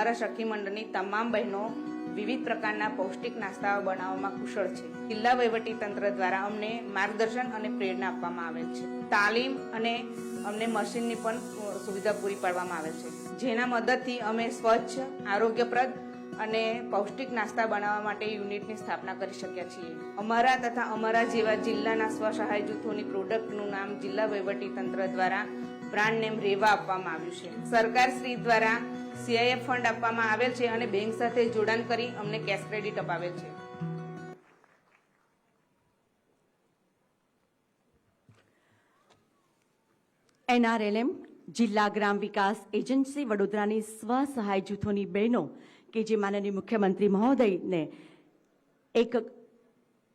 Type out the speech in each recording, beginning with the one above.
અમારા સખી મંડળની તમામ બહેનો વિવિધ પ્રકારના પૌષ્ટિક નાસ્તાઓ બનાવવામાં કુશળ છે. જિલ્લા વહીવટી તંત્ર દ્વારા અમને માર્ગદર્શન અને પ્રેરણા આપવામાં આવે છે. તાલીમ અને અમને મશીનની પણ સુવિધા પૂરી પાડવામાં આવે છે. જેના મદદથી અમે સ્વચ્છ, આરોગ્યપ્રદ અને પૌષ્ટિક નાસ્તા બનાવવા માટે યુનિટની સ્થાપના કરી શક્યા છીએ. અમારા તથા અમારા જેવા જિલ્લાના સ્વસહાય જૂથોની પ્રોડક્ટનું નામ જિલ્લા વહીવટી તંત્ર દ્વારા બ્રાન્ડ નેમ રેવા આપવામાં આવ્યું છે. સરકાર શ્રી દ્વારા સીઆઈએફ ફંડ આપવામાં આવેલ છે અને બેંક સાથે જોડાણ કરી અમને કેશ ક્રેડિટ અપાવેલ છે. એનઆરએલએમ, જિલ્લા ગ્રામ વિકાસ એજન્સી વડોદરાની સ્વ સહાય જૂથોની બહેનો કે જે માનનીય મુખ્યમંત્રી મહોદયને એક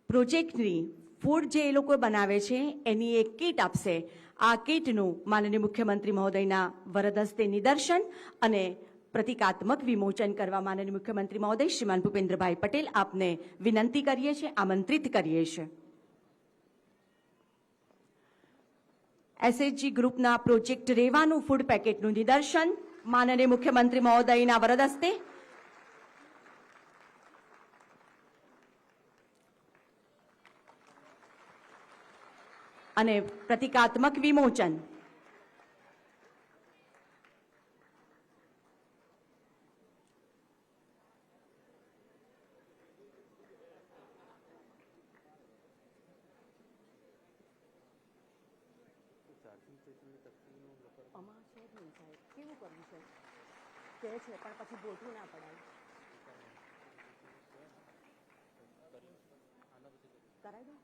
પ્રોજેક્ટની ફૂડ જે એ લોકો બનાવે છે, એની એક કીટ આપશે. આ કીટનું માનનીય મુખ્યમંત્રી મહોદયના વરદ હસ્તે નિદર્શન અને પ્રતિકાત્મક વિમોચન કરવા માનનીય મુખ્યમંત્રી મહોદય, શ્રીમાન ભૂપેન્દ્રભાઈ પટેલ આપને વિનંતી કરીએ છીએ, આમંત્રિત કરીએ છીએ. એસએચજી ગ્રુપના પ્રોજેક્ટ રેવાનું ફૂડ પેકેટનું નિદર્શન. માનનીય મુખ્યમંત્રી મહોદયના વરદ હસ્તે. અને પ્રતિકાત્મક વિમોચન. કેવું કરવું છે? કે છે પણ પછી ગોઠવું ના પડાય. કરાવી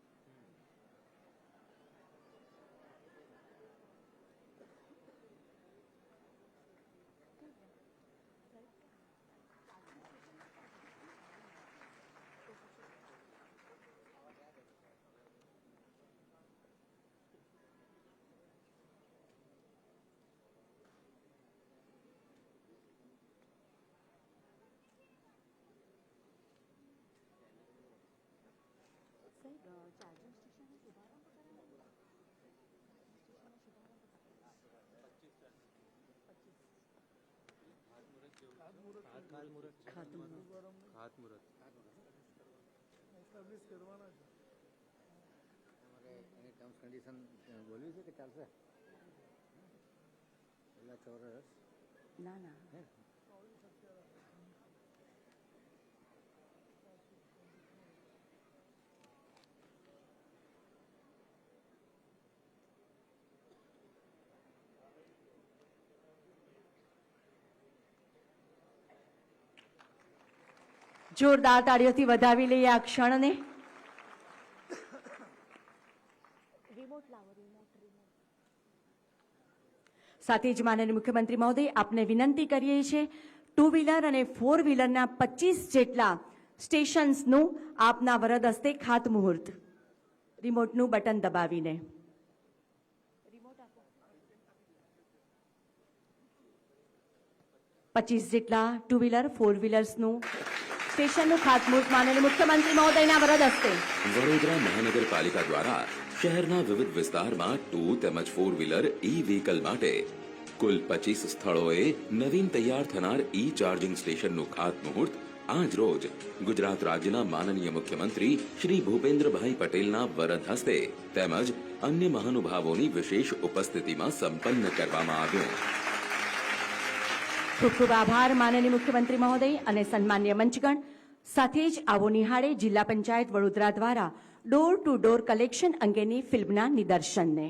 દો તમારે એની ટર્મ્સ કન્ડિશન બોલવી છે કે ચાલશે? પહેલા ચોરસ. ના ના. જોરદાર તાળીઓથી વધાવી લઈએ આ ક્ષણને. સાથે જ માનનીય મુખ્યમંત્રી મહોદય, આપને વિનંતી કરીએ છીએ, ટુ વ્હીલર અને ફોર વ્હીલરના પચીસ જેટલા સ્ટેશન્સનું આપના વરદ હસ્તે ખાતમુહૂર્ત રિમોટનું બટન દબાવીને. પચીસ જેટલા ટુ વ્હીલર, ફોર વ્હીલર્સનું સ્ટેશનનું ખાતમુહૂર્ત માનનીય મુખ્યમંત્રી મહોદયના વરદ હસ્તે. વડોદરા મહાનગરપાલિકા દ્વારા શહેરના વિવિધ વિસ્તારમાં ટુ તેમજ ફોર વ્હીલર ઈ વ્હીકલ માટે કુલ પચીસ સ્થળોએ નવીન તૈયાર થનાર ઈ ચાર્જિંગ સ્ટેશનનું ખાતમુહૂર્ત આજ રોજ ગુજરાત રાજ્યના માનનીય મુખ્યમંત્રી શ્રી ભૂપેન્દ્રભાઈ પટેલના વરદ હસ્તે તેમજ અન્ય મહાનુભાવોની વિશેષ ઉપસ્થિતિમાં સંપન્ન કરવામાં આવ્યું. ખૂબ ખૂબ આભાર, માનનીય મુખ્યમંત્રી મહોદય અને સન્માન્ય મંચગણ. સાથે જ આવો નિહાળે જિલ્લા પંચાયત વડોદરા દ્વારા ડોર ટુ ડોર કલેક્શન અંગેની ફિલ્મના નિદર્શનને.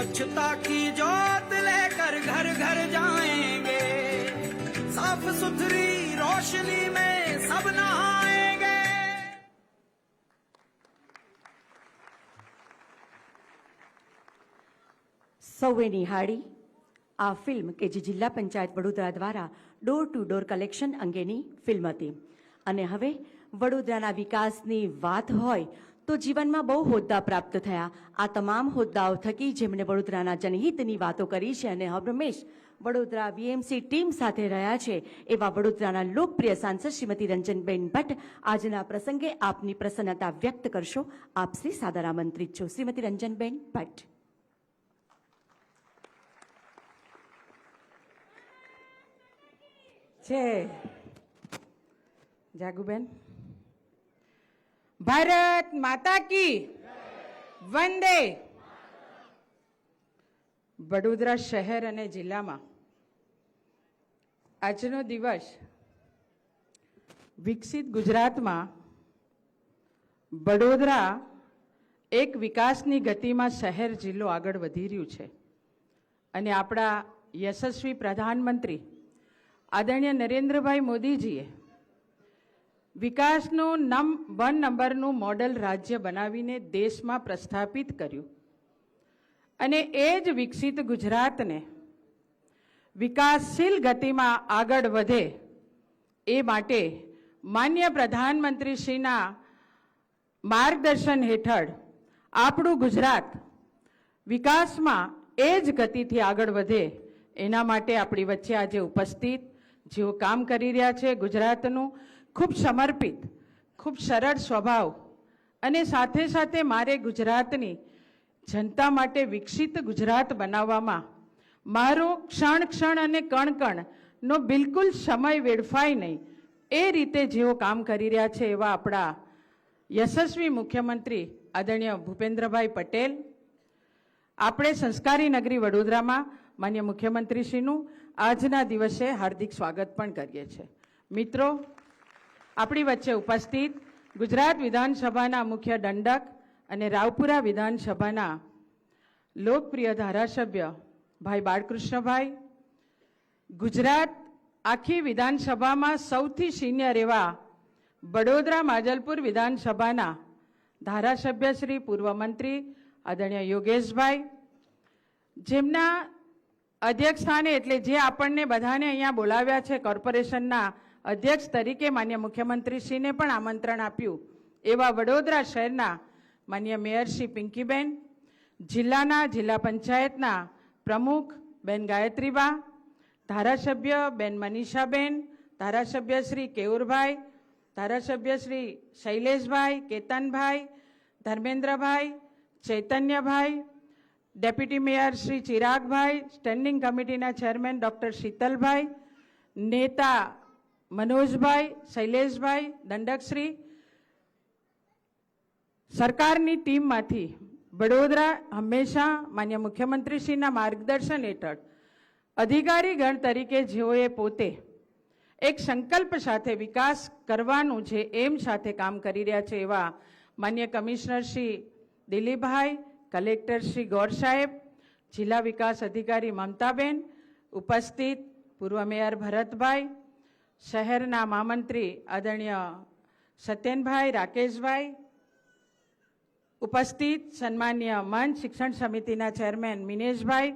स्वच्छता की जोत लेकर घर घर जाएंगे साफ सुथरी रोशनी में सब नहाएंगे સૌએ નિહાળી આ ફિલ્મ કે જે જિલ્લા પંચાયત વડોદરા દ્વારા ડોર ટુ ડોર કલેક્શન અંગેની ફિલ્મ હતી અને હવે વડોદરાના વિકાસની વાત હોય તો જીવનમાં બહુ હોદ્દા પ્રાપ્ત થયા. આ તમામ હોદ્દાઓ થકી જેમણે વડોદરાના જનહિતની વાતો કરી છે અને હરમેશ વડોદરા વીએમસી ટીમ સાથે રહ્યા છે, એવા વડોદરાના લોકપ્રિય સાંસદ શ્રીમતી રંજનબેન ભટ્ટ આજના પ્રસંગે આપની પ્રસન્નતા વ્યક્ત કરશો. આપશ્રી સાદર આમંત્રિત છો. શ્રીમતી રંજનબેન ભટ્ટ. છે. જાગુબેન? ભારત માતા કી. વંદે. વડોદરા શહેર અને જિલ્લામાં આજનો દિવસ વિકસિત ગુજરાતમાં વડોદરા એક વિકાસની ગતિમાં શહેર જિલ્લો આગળ વધી રહ્યું છે. અને આપણા યશસ્વી પ્રધાનમંત્રી આદરણીય નરેન્દ્રભાઈ મોદીજીએ વિકાસનું નમ, વન નંબરનું મોડલ રાજ્ય બનાવીને દેશમાં પ્રસ્થાપિત કર્યું. અને એ જ વિકસિત ગુજરાતને વિકાસશીલ ગતિમાં આગળ વધે એ માટે માન્ય પ્રધાનમંત્રીશ્રીના માર્ગદર્શન હેઠળ આપણું ગુજરાત વિકાસમાં એ જ ગતિથી આગળ વધે એના માટે આપણી વચ્ચે આજે ઉપસ્થિત જેઓ કામ કરી રહ્યા છે ગુજરાતનું ખૂબ સમર્પિત, ખૂબ સરળ સ્વભાવ અને સાથે સાથે મારે ગુજરાતની જનતા માટે વિકસિત ગુજરાત બનાવવામાં મારો ક્ષણ ક્ષણ અને કણ કણનો બિલકુલ સમય વેડફાય નહીં એ રીતે જેઓ કામ કરી રહ્યા છે એવા આપણા યશસ્વી મુખ્યમંત્રી આદરણીય ભૂપેન્દ્રભાઈ પટેલ, આપણે સંસ્કારી નગરી વડોદરામાં માન્ય મુખ્યમંત્રીશ્રીનું આજના દિવસે હાર્દિક સ્વાગત પણ કરીએ છીએ. મિત્રો આપણી વચ્ચે ઉપસ્થિત ગુજરાત વિધાનસભાના મુખ્ય દંડક અને રાવપુરા વિધાનસભાના લોકપ્રિય ધારાસભ્ય ભાઈ બાળકૃષ્ણભાઈ, ગુજરાત આખી વિધાનસભામાં સૌથી સિનિયર એવા વડોદરા માજલપુર વિધાનસભાના ધારાસભ્ય શ્રી પૂર્વ મંત્રી આદરણીય યોગેશભાઈ, જેમના અધ્યક્ષ સ્થાને એટલે જે આપણને બધાને અહીંયા બોલાવ્યા છે કોર્પોરેશનના અધ્યક્ષ તરીકે માન્ય મુખ્યમંત્રીશ્રીને પણ આમંત્રણ આપ્યું. એવા વડોદરા શહેરના માન્ય મેયર શ્રી પિંકીબેન, જિલ્લાના જિલ્લા પંચાયતના પ્રમુખ બેન ગાયત્રીબા, ધારાસભ્ય બેન મનીષાબેન, ધારાસભ્ય શ્રી કેવુરભાઈ, ધારાસભ્ય શ્રી શૈલેષભાઈ, કેતનભાઈ, ધર્મેન્દ્રભાઈ, ચૈતન્યભાઈ, ડેપ્યુટી મેયર શ્રી ચિરાગભાઈ, સ્ટેન્ડિંગ કમિટીના ચેરમેન ડૉક્ટર શીતલભાઈ, નેતા મનોજભાઈ, શૈલેષભાઈ, દંડકશ્રી, સરકારની ટીમમાંથી વડોદરા હંમેશા માન્ય મુખ્યમંત્રીશ્રીના માર્ગદર્શન હેઠળ અધિકારીગણ તરીકે જેઓએ પોતે એક સંકલ્પ સાથે વિકાસ કરવાનું છે એમ સાથે કામ કરી રહ્યા છે એવા માન્ય કમિશનર શ્રી દિલીપભાઈ, કલેક્ટર શ્રી ગૌર સાહેબ, જિલ્લા વિકાસ અધિકારી મમતાબેન, ઉપસ્થિત પૂર્વ મેયર ભરતભાઈ શહેરના મહામંત્રી આદરણીય સત્યનભાઈ રાકેશભાઈ, ઉપસ્થિત સન્માન્ય મંચ શિક્ષણ સમિતિના ચેરમેન મિનેશભાઈ,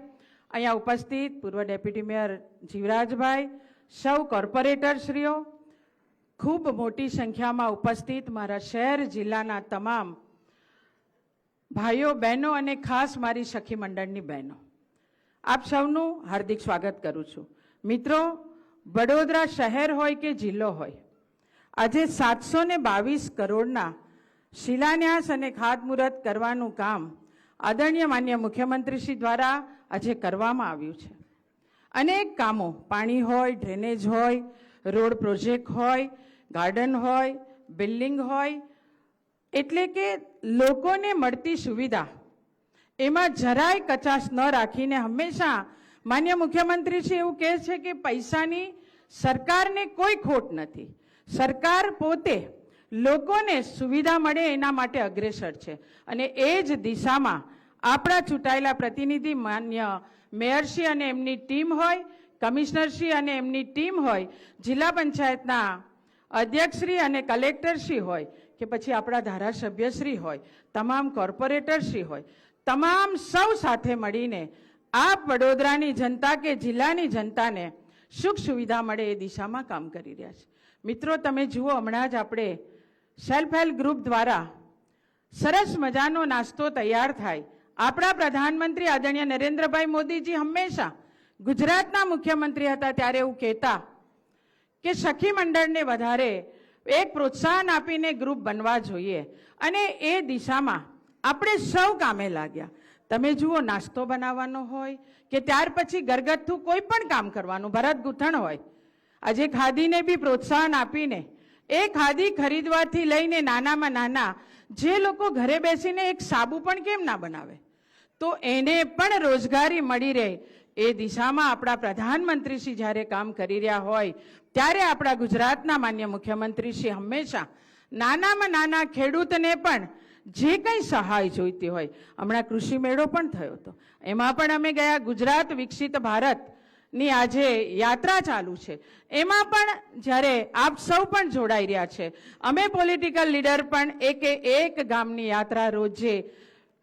અહીંયા ઉપસ્થિત પૂર્વ ડેપ્યુટી મેયર જીવરાજભાઈ, સૌ કોર્પોરેટરશ્રીઓ, ખૂબ મોટી સંખ્યામાં ઉપસ્થિત મારા શહેર જિલ્લાના તમામ ભાઈઓ, બહેનો અને ખાસ મારી સખી મંડળની બહેનો. આપ સૌનું હાર્દિક સ્વાગત કરું છું. મિત્રો વડોદરા શહેર હોય કે જિલ્લો હોય, આજે સાતસો ને બાવીસ કરોડના શિલાન્યાસ અને ખાતમુહૂર્ત કરવાનું કામ આદરણીય માન્ય મુખ્યમંત્રીશ્રી દ્વારા આજે કરવામાં આવ્યું છે. અનેક કામો, પાણી હોય, ડ્રેનેજ હોય, રોડ પ્રોજેક્ટ હોય, ગાર્ડન હોય, બિલ્ડિંગ હોય, એટલે કે લોકોને મળતી સુવિધા, એમાં જરાય કચાશ ન રાખીને હંમેશા માન્ય મુખ્યમંત્રી શ્રી એવું કહે છે કે પૈસાની સરકારને કોઈ ખોટ નથી. સરકાર પોતે લોકોને સુવિધા મળે એના માટે અગ્રેસર છે. અને એ જ દિશામાં આપણા ચૂંટાયેલા પ્રતિનિધિ માન્ય મેયરશ્રી અને એમની ટીમ હોય કમિશનરશ્રી અને એમની ટીમ હોય, જિલ્લા પંચાયતના અધ્યક્ષશ્રી અને કલેક્ટરશ્રી હોય, કે પછી આપણા ધારાસભ્યશ્રી હોય, તમામ કોર્પોરેટરશ્રી હોય, તમામ સૌ સાથે મળીને આપ વડોદરાની જનતા કે જિલ્લાની જનતાને સુખ સુવિધા મળે એ દિશામાં કામ કરી રહ્યા છે. મિત્રો, તમે જુઓ, હમણાં જ આપણે સેલ્ફ હેલ્પ ગ્રુપ દ્વારા સરસ મજાનો નાસ્તો તૈયાર થાય. આપણા પ્રધાનમંત્રી આદરણીય નરેન્દ્રભાઈ મોદીજી હંમેશા ગુજરાતના મુખ્યમંત્રી હતા ત્યારે એવું કહેતા કે સખી મંડળને વધારે એક પ્રોત્સાહન આપીને ગ્રુપ બનવા જોઈએ. અને એ દિશામાં આપણે સૌ કામે લાગ્યા. તમે જુઓ, નાસ્તો બનાવવાનો હોય કે ત્યાર પછી ઘરગથ્થુ કોઈ પણ કામ કરવાનું, ભરત ગૂંથણ હોય. આજે ખાદીને બી પ્રોત્સાહન આપીને, એ ખાદી ખરીદવાથી લઈને નાનામાં નાના, જે લોકો ઘરે બેસીને એક સાબુ પણ કેમ ના બનાવે? તો એને પણ રોજગારી મળી રહે. એ દિશામાં આપણા પ્રધાનમંત્રીશ્રી જ્યારે કામ કરી રહ્યા હોય, ત્યારે આપણા ગુજરાતના માન્ય મુખ્યમંત્રીશ્રી હંમેશા નાનામાં નાના ખેડૂતને પણ જે કંઈ સહાય જોઈતી હોય. હમણાં કૃષિ મેળો પણ થયો હતો. એમાં પણ અમે ગયા ગુજરાત વિકસિત ભારતની આજે યાત્રા ચાલુ છે. એમાં પણ જ્યારે આપ સૌ પણ જોડાઈ રહ્યા છે, અમે પોલિટિકલ લીડર પણ એકે એક ગામની યાત્રા રોજે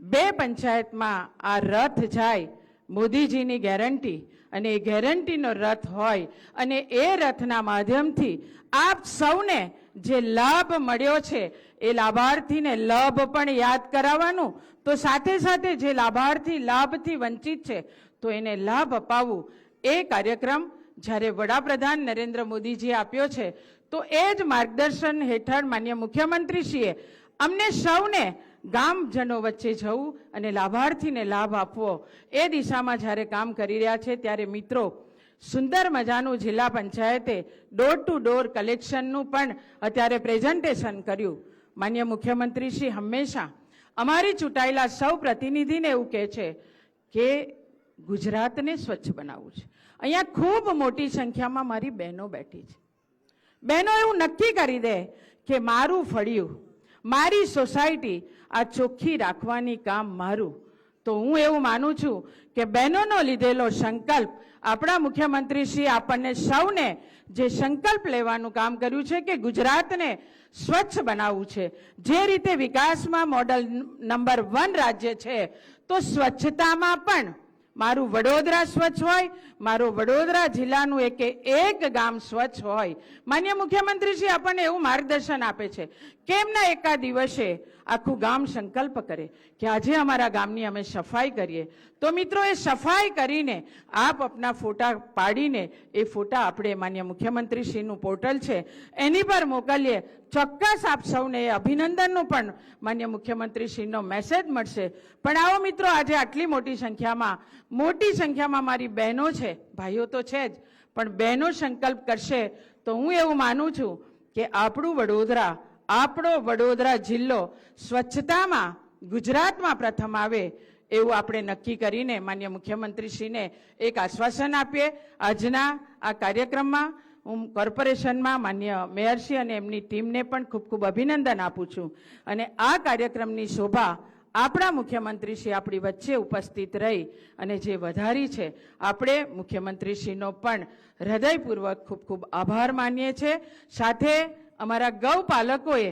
બે પંચાયતમાં આ રથ જાય, મોદીજીની ગેરંટી. અને એ ગેરંટીનો રથ હોય અને એ રથના માધ્યમથી આપ સૌને જે લાભ મળ્યો છે, એ લાભાર્થીને લાભ પણ યાદ કરાવવાનું. તો સાથે સાથે જે લાભાર્થી લાભથી વંચિત છે, તો એને લાભ અપાવવું. એ કાર્યક્રમ જ્યારે વડાપ્રધાન નરેન્દ્ર મોદીજીએ આપ્યો છે, તો એ જ માર્ગદર્શન હેઠળ માન્ય મુખ્યમંત્રીશ્રીએ અમને સૌને ગામજનો વચ્ચે જવું અને લાભાર્થીને લાભ આપવો. એ દિશામાં જ્યારે કામ કરી રહ્યા છે, ત્યારે મિત્રો સુંદર મજાનું જિલ્લા પંચાયતે ડોર ટુ ડોર કલેક્શનનું પણ અત્યારે પ્રેઝન્ટેશન કર્યું. માન્ય મુખ્યમંત્રી શ્રી હંમેશા અમારી ચૂંટાયેલા સૌ પ્રતિનિધિને એવું કહે છે કે ગુજરાતને સ્વચ્છ બનાવવું છે. અહીંયા ખૂબ મોટી સંખ્યામાં મારી બહેનો બેઠી છે. બહેનો એવું નક્કી કરી દે કે મારું ફળિયું, મારી સોસાયટી આ ચોખ્ખી રાખવાની કામ મારું તો હું એવું માનું છું કે બહેનોનો લીધેલો સંકલ્પ આપણા મુખ્યમંત્રી શ્રી આપણને સૌને જે સંકલ્પ લેવાનું કામ કર્યું છે કે ગુજરાતને સ્વચ્છ બનાવવું છે. જે રીતે વિકાસમાં મોડલ નંબર વન રાજ્ય છે, તો સ્વચ્છતામાં પણ મારું વડોદરા સ્વચ્છ હોય, મારું વડોદરા જિલ્લાનું એકે એક ગામ સ્વચ્છ હોય. માન્ય મુખ્યમંત્રીશ્રી આપણને એવું માર્ગદર્શન આપે છે. કેમના એકા દિવસે આખું ગામ સંકલ્પ કરે કે આજે અમારા ગામની અમે સફાઈ કરીએ. તો મિત્રો, એ સફાઈ કરીને આપ આપના ફોટા પાડીને એ ફોટા આપણે માન્ય મુખ્યમંત્રી શ્રીનું પોર્ટલ છે, એની પર મોકલીએ. ચોક્કસ આપ સૌને એ અભિનંદનનું પણ માન્ય મુખ્યમંત્રી શ્રીનો મેસેજ મળશે. પણ આવો મિત્રો, આજે આટલી મોટી સંખ્યામાં મોટી સંખ્યામાં મારી બહેનો છે, ભાઈઓ તો છે જ, પણ બહેનો સંકલ્પ કરશે. તો હું એવું માનું છું કે આપણું વડોદરા આપણો વડોદરા જિલ્લો સ્વચ્છતામાં ગુજરાતમાં પ્રથમ આવે એવું આપણે નક્કી કરીને માન્ય મુખ્યમંત્રીશ્રીને એક આશ્વાસન આપીએ. આજના આ કાર્યક્રમમાં હું કોર્પોરેશનમાં માન્ય મેયરશ્રી અને એમની ટીમને પણ ખૂબ ખૂબ અભિનંદન આપું છું. અને આ કાર્યક્રમની શોભા આપણા મુખ્યમંત્રીશ્રી આપણી વચ્ચે ઉપસ્થિત રહી અને જે વધારી છે, આપણે મુખ્યમંત્રીશ્રીનો પણ હૃદયપૂર્વક ખૂબ ખૂબ આભાર માનીએ છીએ. સાથે અમારા ગૌપાલકોએ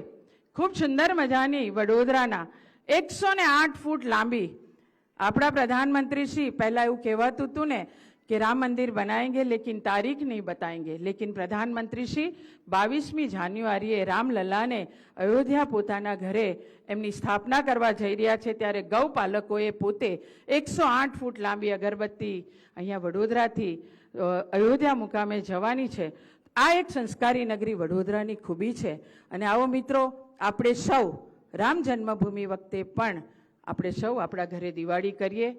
ખૂબ સુંદર મજાની વડોદરાના એકસો ને આઠ ફૂટ લાંબી આપણા પ્રધાનમંત્રી શ્રી પહેલાં એવું કહેવાતું હતું ને કે રામ મંદિર બનાએંગે લેકિન તારીખ નહીં બતાએંગે લેકિન પ્રધાનમંત્રી શ્રી બાવીસમી જાન્યુઆરીએ રામલલ્લાને અયોધ્યા પોતાના ઘરે એમની સ્થાપના કરવા જઈ રહ્યા છે, ત્યારે ગૌપાલકોએ પોતે એકસો આઠ ફૂટ લાંબી અગરબત્તી અહીંયા વડોદરાથી અયોધ્યા મુકામે જવાની છે. આ એક સંસ્કારી નગરી વડોદરાની ખૂબી છે. અને આવો મિત્રો, આપણે સૌ રામ જન્મભૂમિ વખતે પણ આપણે સૌ આપણા ઘરે દિવાળી કરીએ.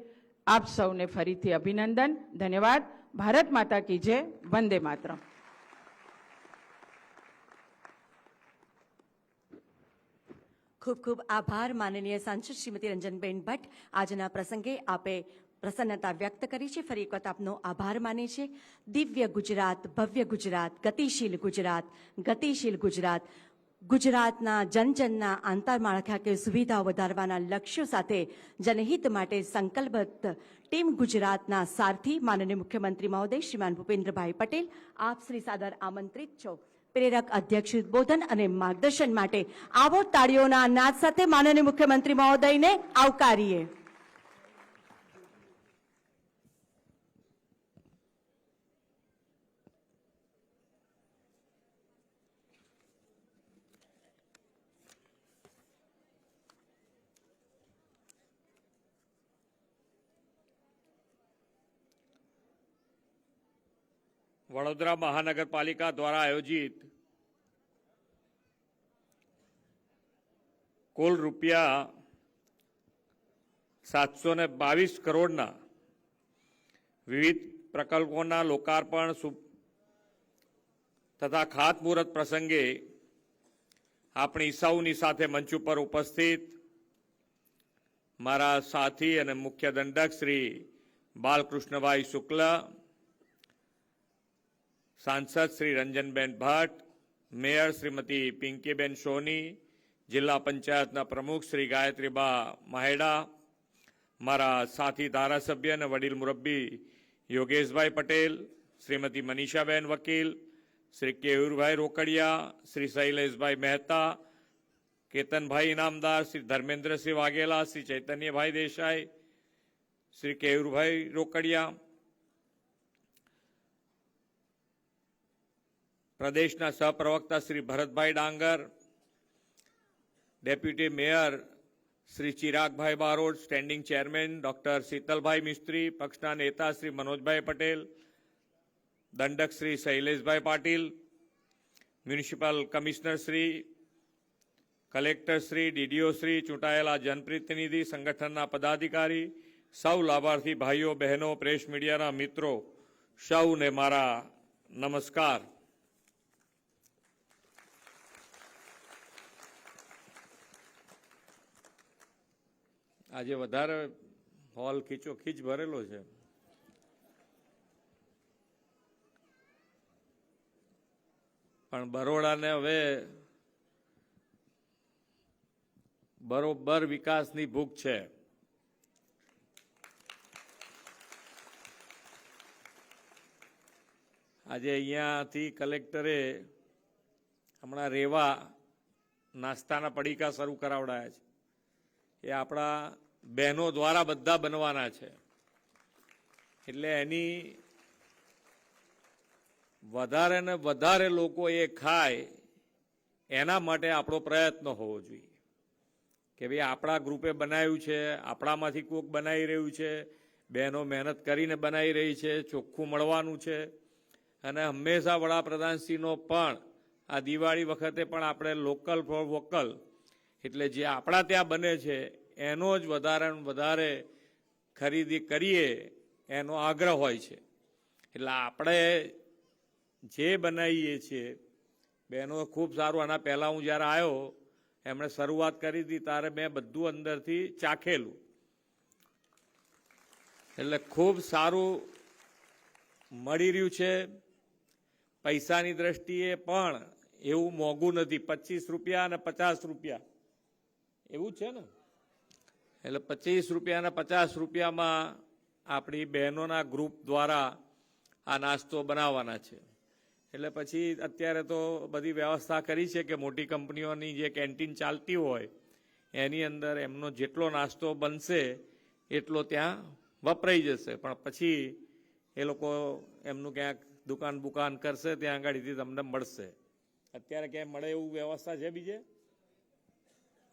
આપ સૌને ફરીથી અભિનંદન. ધન્યવાદ. ભારત માતા કી જય. વંદે માતરમ. ખૂબ ખૂબ આભાર, માનનીય સાંસદ શ્રીમતી રંજનબેન ભટ્ટ. આજના પ્રસંગે આપે પ્રસન્નતા વ્યક્ત કરી છે. ફરી એક વખત આપનો આભાર માને છે દિવ્ય ગુજરાત, ભવ્ય ગુજરાત, ગતિશીલ ગુજરાત ગતિશીલ ગુજરાત. ગુજરાતના જનજનના આંતરમાળખાકીય સુવિધાઓ વધારવાના લક્ષ્યો સાથે જનહિત માટે સંકલ્પબદ્ધ ટીમ ગુજરાતના સારથી માનનીય મુખ્યમંત્રી મહોદય શ્રીમાન ભૂપેન્દ્રભાઈ પટેલ, આપ શ્રી સાદર આમંત્રિત છો. પ્રેરક અધ્યક્ષ ઉદબોધન અને માર્ગદર્શન માટે આવો તાળીઓના નાદ સાથે માનનીય મુખ્યમંત્રી મહોદયને આવકારીએ. વડોદરા મહાનગરપાલિકા દ્વારા આયોજિત કુલ રૂપિયા સાતસો ને બાવીસ કરોડના વિવિધ પ્રકલ્પોના લોકાર્પણ તથા ખાતમુહૂર્ત પ્રસંગે આપણી સૌની સાથે મંચ ઉપર ઉપસ્થિત મારા સાથી અને મુખ્ય દંડક શ્રી બાલકૃષ્ણભાઈ શુક્લ સાંસદ શ્રી રંજનબેન ભટ્ટ, મેયર શ્રીમતી પિંકીબેન સોની, જિલ્લા પંચાયતના પ્રમુખ શ્રી ગાયત્રીબા માહેડા મારા સાથી ધારાસભ્ય અને વડીલ મુરબ્બી યોગેશભાઈ પટેલ, શ્રીમતી મનીષાબેન વકીલ, શ્રી કેયુરભાઈ રોકડિયા, શ્રી શૈલેષભાઈ મહેતા, કેતનભાઈ ઇનામદાર, શ્રી ધર્મેન્દ્રસિંહ વાઘેલા, શ્રી ચૈતન્યભાઈ દેસાઈ, શ્રી કેયુરભાઈ રોકડિયા પ્રદેશના સહપ્રવક્તા શ્રી ભરતભાઈ ડાંગર, ડેપ્યુટી મેયર શ્રી ચિરાગભાઈ બારોટ, સ્ટેન્ડિંગ ચેરમેન ડોક્ટર શીતલભાઈ મિસ્ત્રી, પક્ષના નેતા શ્રી મનોજભાઈ પટેલ, દંડક શ્રી શૈલેષભાઈ Patil, municipal commissioner Shri, collector Shri, DDO Shri, ચૂંટાયેલા જનપ્રતિનિધિ, સંગઠનના પદાધિકારી, સૌ લાભાર્થી ભાઈઓ, બહેનો, પ્રેસ મીડિયાના મિત્રો, સૌને મારા નમસ્કાર. આજે વધારે હોલ ખીચો ખીચ ભરેલો છે. પણ બરોડાને હવે બરોબર વિકાસની ભૂખ છે. આજે અહીંયાથી કલેક્ટરે હમણાં રેવા નાસ્તાના પડીકા શરૂ કરાવડાયા છે. એ આપણા બહેનો દ્વારા બધા બનવાના છે. એટલે એની વધારે ને વધારે લોકો એ ખાય, એના માટે આપણો પ્રયત્ન હોવો જોઈએ. કે ભાઈ આપણા ગ્રુપે બનાવ્યું છે, આપણામાંથી કોક બનાવી રહ્યું છે, બહેનો મહેનત કરીને બનાવી રહી છે, ચોખ્ખું મળવાનું છે. અને હંમેશા વડાપ્રધાનશ્રીનો પણ આ દિવાળી વખતે પણ આપણે લોકલ ફોર વોકલ એટલે જે આપણા ત્યાં બને છે એનો જ વધારે વધારે ખરીદી કરીએ એનો આગ્રહ હોય છે. એટલે આપણે જે બનાવીએ છીએ, બહેનો ખૂબ સારું, આના પહેલાં હું જ્યારે આવ્યો, એમણે શરૂઆત કરી હતી, ત્યારે મેં બધું અંદરથી ચાખેલું. એટલે ખૂબ સારું મળી રહ્યું છે. પૈસાની દ્રષ્ટિએ પણ એવું મોંઘું નથી. પચીસ રૂપિયા અને પચાસ રૂપિયા. એવું છે ને? એટલે પચીસ રૂપિયાના પચાસ રૂપિયામાં આપણી બહેનોના ગ્રુપ દ્વારા આ નાસ્તો બનાવવાના છે. એટલે પછી અત્યારે તો બધી વ્યવસ્થા કરી છે કે મોટી કંપનીઓની જે કેન્ટીન ચાલતી હોય, એની અંદર એમનો જેટલો નાસ્તો બનશે, એટલો ત્યાં વપરાઈ જશે. પણ પછી એ લોકો એમનું ક્યાંક દુકાન બુકાન કરશે, ત્યાં આગળથી તમને મળશે. અત્યારે ક્યાંય મળે એવું વ્યવસ્થા છે બીજે?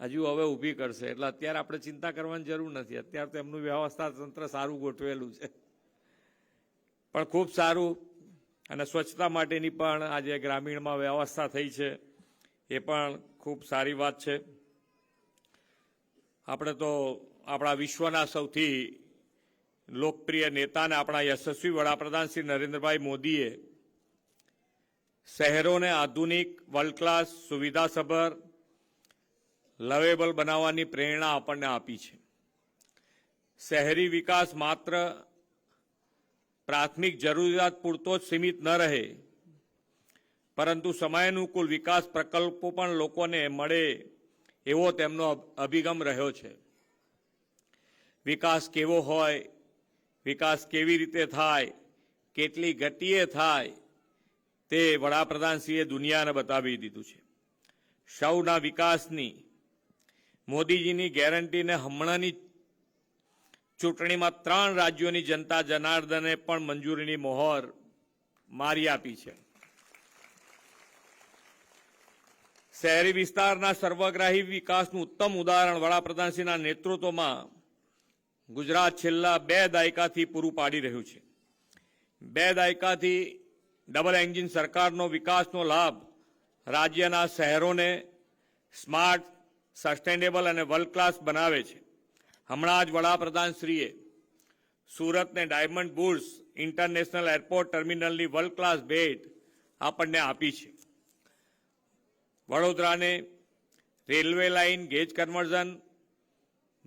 હજુ હવે ઊભી કરશે. એટલે અત્યારે આપણે ચિંતા કરવાની જરૂર નથી. અત્યારે તો એમનું વ્યવસ્થા તંત્ર સારું ગોઠવેલું છે. પણ ખૂબ સારું અને સ્વચ્છતા માટેની પણ આજે ગ્રામીણમાં વ્યવસ્થા થઈ છે. એ પણ ખૂબ સારી વાત છે. આપણે તો આપણા વિશ્વના સૌથી લોકપ્રિય નેતાને આપણા યશસ્વી વડાપ્રધાન શ્રી નરેન્દ્રભાઈ મોદીએ શહેરોને આધુનિક વર્લ્ડ ક્લાસ સુવિધાસભર લવેબલ બનાવવાની પ્રેરણા આપણને આપી છે. શહેરી વિકાસ માત્ર પ્રાથમિક જરૂરિયાત પૂરતો જ સીમિત ન રહે, પરંતુ સમયાનુકૂળ વિકાસ પ્રકલ્પો પણ લોકોને મળે એવો તેમનો અભિગમ રહ્યો છે. વિકાસ કેવો હોય, વિકાસ કેવી રીતે થાય, કેટલી ગતિએ થાય, તે વડાપ્રધાનશ્રીએ દુનિયાને બતાવી દીધું છે. સૌના વિકાસની મોદીજીની ગેરંટીને હમણાંની ચૂંટણીમાં ત્રણ રાજ્યોની જનતા જનાર્દને પણ મંજૂરીની મોહર મારી આપી છે. શહેરી વિસ્તારના સર્વગ્રાહી વિકાસનું ઉત્તમ ઉદાહરણ વડાપ્રધાનશ્રીના નેતૃત્વમાં ગુજરાત છેલ્લા બે દાયકાથી પૂરું પાડી રહ્યું છે. બે દાયકાથી ડબલ એન્જિન સરકારનો વિકાસનો લાભ રાજ્યના શહેરોને સ્માર્ટ સસ્ટેનેબલ અને વર્લ્ડ ક્લાસ બનાવે છે. હમણાં જ વડાપ્રધાનશ્રીએ સુરતને ડાયમંડ બુર્સ ઇન્ટરનેશનલ એરપોર્ટ ટર્મિનલની વર્લ્ડ ક્લાસ ભેટ આપણને આપી છે. વડોદરાને railway line, gauge conversion,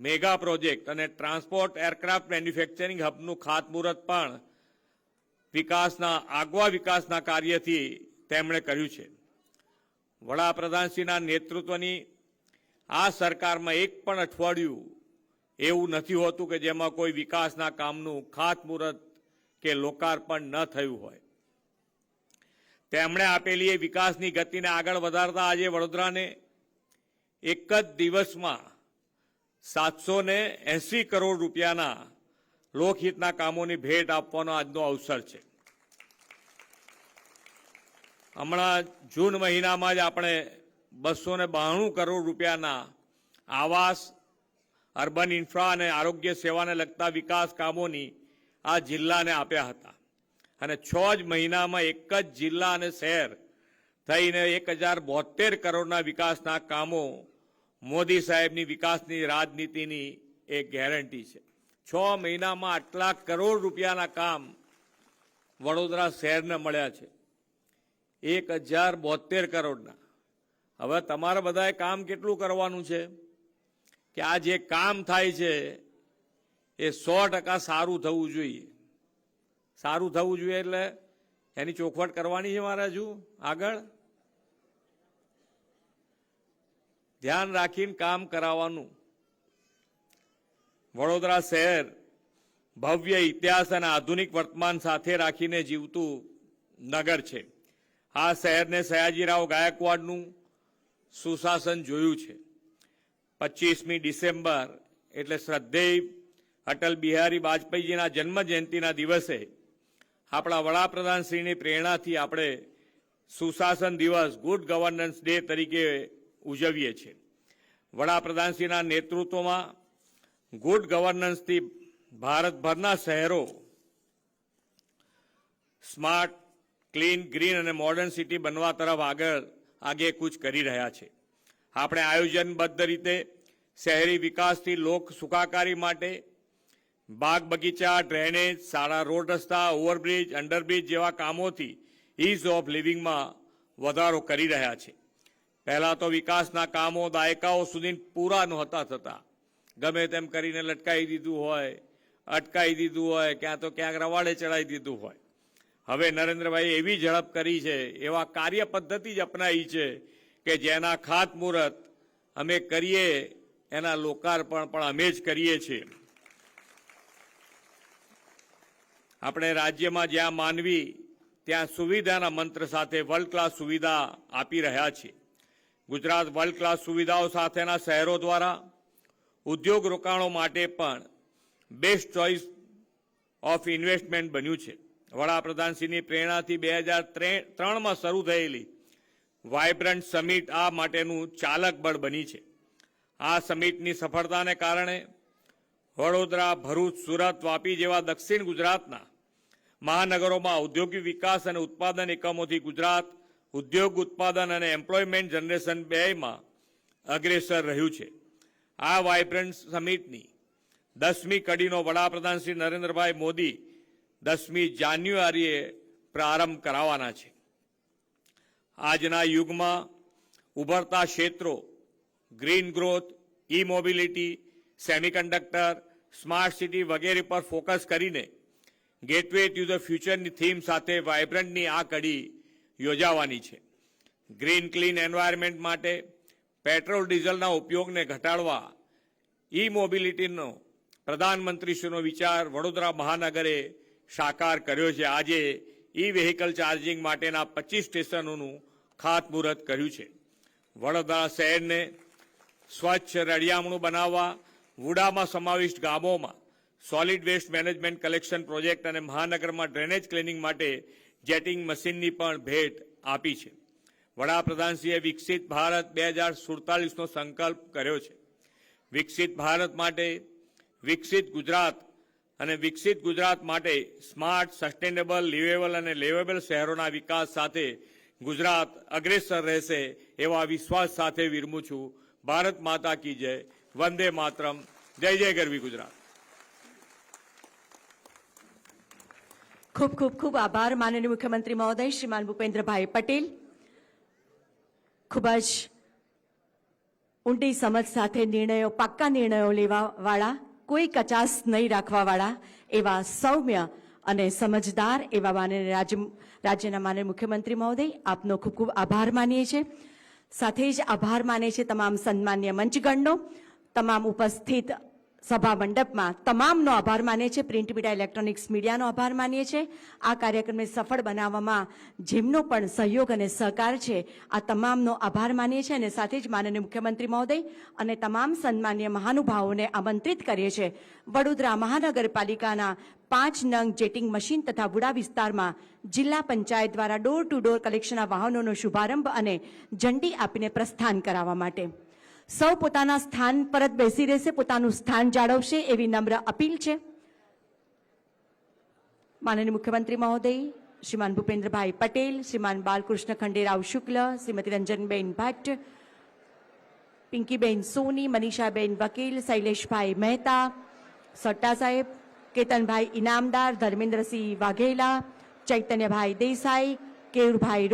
mega project અને ટ્રાન્સપોર્ટ એરક્રાફ્ટ મેન્યુફેક્ચરિંગ હબનું ખાતમુહૂર્ત પણ વિકાસના, આગવા વિકાસના કાર્યથી તેમણે કર્યું છે. વડાપ્રધાનશ્રીના નેતૃત્વની આ સરકારમાં એક પણ અઠવાડિયું એવું નથી હોતું કે જેમાં કોઈ વિકાસના કામનું ખાતમુહૂર્ત કે લોકાર્પણ ન થયું હોય. તેમણે આપેલી એ વિકાસની ગતિને આગળ વધારતા આજે વડોદરાને એક જ દિવસમાં સાતસો ને કરોડ રૂપિયાના લોકહિતના કામોની ભેટ આપવાનો આજનો અવસર છે. હમણાં જૂન મહિનામાં જ આપણે બસો ને બાણું કરોડ રૂપિયાના આવાસ, અર્બન ઇન્ફ્રા અને આરોગ્ય સેવાને લગતા વિકાસ કામોની આ જિલ્લાને આપ્યા હતા. અને છ જ મહિનામાં એક જ જિલ્લા અને શહેર થઈને એક હજાર બોતેર કરોડના વિકાસના કામો મોદી સાહેબની વિકાસની રાજનીતિની એક ગેરંટી છે. છ મહિનામાં આટલા કરોડ રૂપિયાના કામ વડોદરા શહેરને મળ્યા છે. એક હજાર બોતેર કરોડના. હવે તમારે બધાએ કામ કેટલું કરવાનું છે? કે આ જે કામ થાય છે, એ સો ટકા સારું થવું જોઈએ. સારું થવું જોઈએ એટલે એની ચોખવટ કરવાની છે મારે હજુ આગળ? ધ્યાન રાખીને કામ કરાવવાનું. વડોદરા શહેર ભવ્ય ઇતિહાસ અને આધુનિક વર્તમાન સાથે રાખીને જીવતું નગર છે. આ શહેરને સયાજીરાવ ગાયકવાડનું સુશાસન જોયું છે. પચીસમી ડિસેમ્બર એટલે શ્રદ્ધેય અટલ બિહારી વાજપેયીજીના જન્મ જયંતિના દિવસે આપણા વડાપ્રધાનશ્રીની પ્રેરણાથી આપણે સુશાસન દિવસ ગુડ ગવર્નન્સ ડે તરીકે ઉજવીએ છીએ. વડાપ્રધાનશ્રીના નેતૃત્વમાં ગુડ ગવર્નન્સથી ભારતભરના શહેરો સ્માર્ટ, ક્લીન, ગ્રીન અને મોડર્ન સિટી બનવા તરફ આગળ આગે કૂચ કરી રહ્યા છે. આપણે આયોજનબદ્ધ રીતે શહેરી વિકાસથી લોક સુખાકારી માટે બાગ બગીચા, ડ્રેનેજ, સારા રોડ રસ્તા, ઓવરબ્રિજ, અંડરબ્રિજ જેવા કામોથી ઇઝ ઓફ લિવિંગમાં વધારો કરી રહ્યા છે. પહેલા તો વિકાસના કામો દાયકાઓ સુધી પૂરા નહોતા થતા. ગમે તેમ કરીને લટકાવી દીધું હોય અટકાવી દીધું હોય, ક્યાં તો ક્યાંક રવાડે ચડાવી દીધું હોય. હવે નરેન્દ્રભાઈ એવી ઝડપ કરી છે, એવા કાર્ય પદ્ધતિ જ અપનાવી છે કે જેના ખાતમુહૂર્ત અમે કરીએ, એના લોકાર્પણ પણ અમે જ કરીએ છીએ. આપણે રાજ્યમાં જ્યાં માનવી, ત્યાં સુવિધાના મંત્ર સાથે વર્લ્ડ ક્લાસ સુવિધા આપી રહ્યા છીએ. ગુજરાત વર્લ્ડ ક્લાસ સુવિધાઓ સાથેના શહેરો દ્વારા, ઉદ્યોગ રોકાણો માટે પણ બેસ્ટ ચોઇસ ઓફ ઇન્વેસ્ટમેન્ટ બન્યું છે. વડાપ્રધાનશ્રીની પ્રેરણાથી બે હજાર ત્રણમાં શરૂ થયેલી વાઇબ્રન્ટ સમિટ આ માટેનું ચાલક બળ બની છે. આ સમિટની સફળતાને કારણે વડોદરા, ભરૂચ, સુરત, વાપી જેવા દક્ષિણ ગુજરાતના મહાનગરોમાં ઔદ્યોગિક વિકાસ અને ઉત્પાદન એકમોથી ગુજરાત ઉદ્યોગ ઉત્પાદન અને એમ્પ્લોયમેન્ટ જનરેશન બેમાં અગ્રેસર રહ્યું છે. આ વાયબ્રન્ટ સમિટની દસમી કડીનો વડાપ્રધાન શ્રી નરેન્દ્રભાઈ મોદી દસમી જાન્યુઆરીએ પ્રારંભ કરાવવાના છે. આજના યુગમાં ઉભરતા ક્ષેત્રો, green growth E mobility semiconductor, smart city વગેરે પર ફોકસ કરીને ગેટવે ટુ ધ ફ્યુચરની થીમ સાથે વાઇબ્રન્ટની આ કડી યોજાવાની છે. ગ્રીન ક્લીન એન્વાયરમેન્ટ માટે પેટ્રોલ ડીઝલના ઉપયોગને ઘટાડવા ઈ મોબિલિટીનો પ્રધાનમંત્રીશ્રીનો વિચાર વડોદરા મહાનગરે સાકાર કર્યો છે. આજે ઈ વેહિકલ ચાર્જિંગ માટેના પચીસ સ્ટેશનોનું ખાતમુહૂર્ત કર્યું છે. વડોદરા શહેરને સ્વચ્છ રળિયામણું બનાવવા, વુડામાં સમાવિષ્ટ ગામોમાં solid waste management collection project અને મહાનગરમાં ડ્રેનેજ ક્લિનિંગ માટે જેટિંગ મશીનની પણ ભેટ આપી છે. વડાપ્રધાનશ્રીએ વિકસિત ભારત બે હજાર સુડતાલીસનો સંકલ્પ કર્યો છે. વિકસિત ભારત માટે વિકસિત ગુજરાત અને વિકસિત ગુજરાત માટે સ્માર્ટ, સસ્ટેનેબલ, લિવેબલ અને લેવેબલ શહેરોના વિકાસ સાથે ગુજરાત અગ્રેસર રહેશે એવા વિશ્વાસ સાથે વિરમું છું. ભારત માતા કી જય. વંદે માતરમ. જય જય ગરવી ગુજરાત. ખૂબ ખૂબ ખૂબ આભાર માનનીય મુખ્યમંત્રી મહોદય, શ્રીમાન ભૂપેન્દ્રભાઈ પટેલ. ખૂબ જ ઊંડી સમજ સાથે નિર્ણયો, પાક્કા નિર્ણયો લેવા વાળા કોઈ કચાસ નહીં રાખવાવાળા એવા સૌમ્ય અને સમજદાર એવા માન્ય રાજ્ય રાજ્યના માન્ય મુખ્યમંત્રી મહોદય, આપનો ખૂબ ખૂબ આભાર માનીએ છીએ. સાથે જ આભાર માને છે તમામ સન્માન્ય મંચગણનો. તમામ ઉપસ્થિત સભા મંડપમાં તમામનો આભાર માનીએ છીએ. પ્રિન્ટ મીડિયા ઇલેક્ટ્રોનિક્સ મીડિયાનો આભાર માનીએ છીએ. આ કાર્યક્રમને સફળ બનાવવામાં જેમનો પણ સહયોગ અને સહકાર છે, આ તમામનો આભાર માનીએ છીએ અને સાથે જ માનનીય મુખ્યમંત્રી મહોદય અને તમામ સન્માન્ય મહાનુભાવોને આમંત્રિત કરીએ છીએ. વડોદરા મહાનગરપાલિકાના પાંચ નંગ જેટિંગ મશીન તથા વુડા વિસ્તારમાં જિલ્લા પંચાયત દ્વારા ડોર ટુ ડોર કલેક્શનના વાહનોનો શુભારંભ અને ઝંડી આપીને પ્રસ્થાન કરાવવા માટે. સૌ પોતાના સ્થાન પરત બેસી રહેશે, પોતાનું સ્થાન જાળવશે એવી નમ્ર અપીલ છે. માનનીય મુખ્યમંત્રી મહોદય, શ્રીમાન ભૂપેન્દ્રભાઈ પટેલ, શ્રીમાન બાલકૃષ્ણ ખંડેરાવ શુક્લ, શ્રીમતી રંજનબેન ભટ્ટ, પિંકીબેન સોની, મનીષાબેન વકીલ, શૈલેષભાઈ મહેતા, સટ્ટા સાહેબ, કેતનભાઈ ઇનામદાર, ધર્મેન્દ્રસિંહ વાઘેલા, ચૈતન્યભાઈ દેસાઈ, કેયુરભાઈ